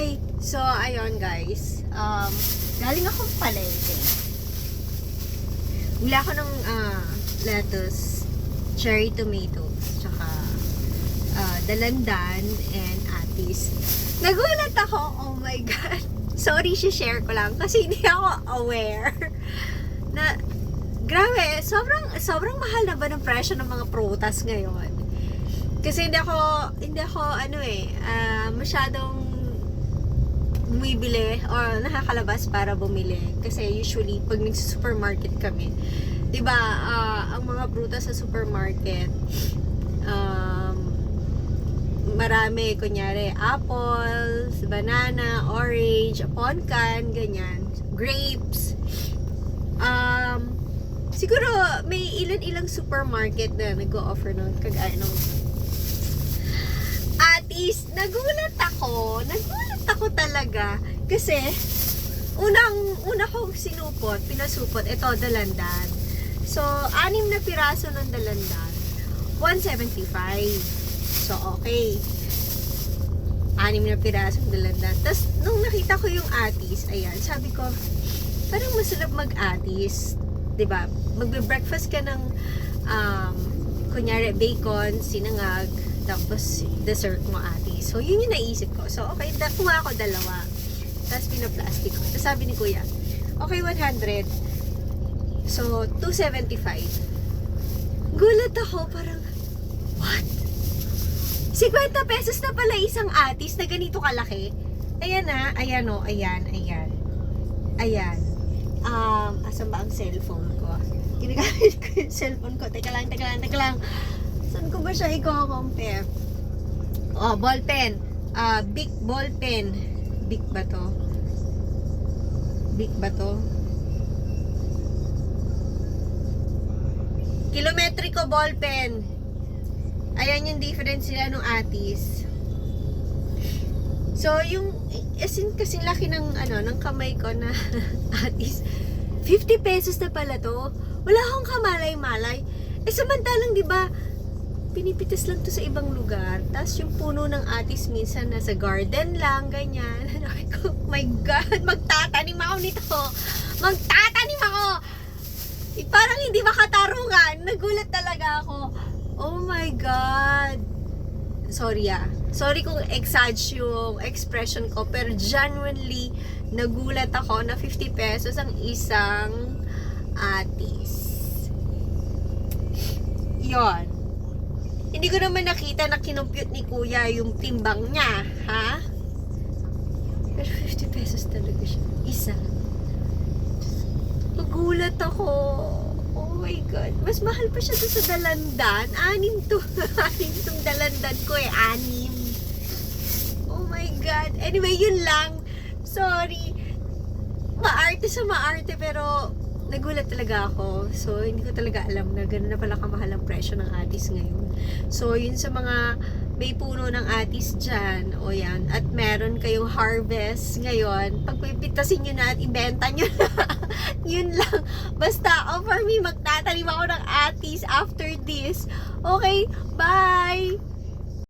Hi! So, ayun guys. Um, galing akong palengke. Wala ako ng ah, lettuce, cherry tomatoes, tsaka ah, dalandan, and atis. Nagulat ako, oh my God. Sorry, share ko lang kasi hindi ako aware na grabe, sobrang sobrang mahal na ba ng presyo ng mga prutas ngayon? Kasi hindi ako hindi ako ano eh, ah, masyadong bumibili or nakakalabas para bumili. Kasi usually, pag nag-supermarket kami, di ba, ah, ang mga prutas sa supermarket, um, marami, kunyari, apples, banana, orange, poncan, ganyan, grapes. Um, siguro, may ilan-ilang supermarket na nag-o-offer nun, kagaya ng Atis, nagulat ako. Nagulat ako talaga. Kasi, unang, una kong sinupot, pinasupot, ito, dalandan. So, anim na piraso ng dalandan. 175. So, okay. Anim na piraso ng dalandan. Tapos, nung nakita ko yung atis, ayan, sabi ko, parang masarap mag-atis. ba? Magbe-breakfast ka ng um, kunyari bacon, sinangag, tapos dessert mo ate. So, yun yung naisip ko. So, okay, nakuha ko dalawa. Tapos pina-plastic ko. Tapos sabi ni kuya, okay, 100. So, 275. Gulat ako, parang, what? 50 pesos na pala isang atis na ganito kalaki. Ayan na, ayan o, ayan, ayan. Ayan. Um, asan ba ang cellphone ko? Ginagamit ko yung cellphone ko. Teka lang, teka lang, teka lang. Saan ko ba siya i-compare? Oh, ball pen. Ah, big ball pen. Big ba to? Big ba to? Kilometrico ball pen. Ayan yung difference nila nung atis. So, yung, as in, kasing laki ng, ano, ng kamay ko na atis. 50 pesos na pala to. Wala akong kamalay-malay. Eh, samantalang, di ba, pinipitas lang to sa ibang lugar. Tapos yung puno ng atis minsan nasa garden lang, ganyan. Ko, my God, magtatanim ako nito. Magtatanim ako! Eh, parang hindi makatarungan. Nagulat talaga ako. Oh my God. Sorry ah. Sorry kung exage yung expression ko, pero genuinely, nagulat ako na 50 pesos ang isang atis. Yon. Hindi ko naman nakita na kinumpute ni kuya yung timbang niya, ha? Pero 50 pesos talaga siya. Isa. Nagulat ako. Oh my God. Mas mahal pa siya doon sa dalandan. Anim to. Anim tong dalandan ko eh. Anim. Oh my God. Anyway, yun lang. Sorry. Maarte sa maarte pero nagulat talaga ako. So, hindi ko talaga alam na gano'n na pala kamahal ang presyo ng atis ngayon. So, yun sa mga may puno ng atis dyan, o yan, at meron kayong harvest ngayon, pagpipitasin nyo na at ibenta nyo na. yun lang. Basta, for me, magtatanim ako ng atis after this. Okay, bye!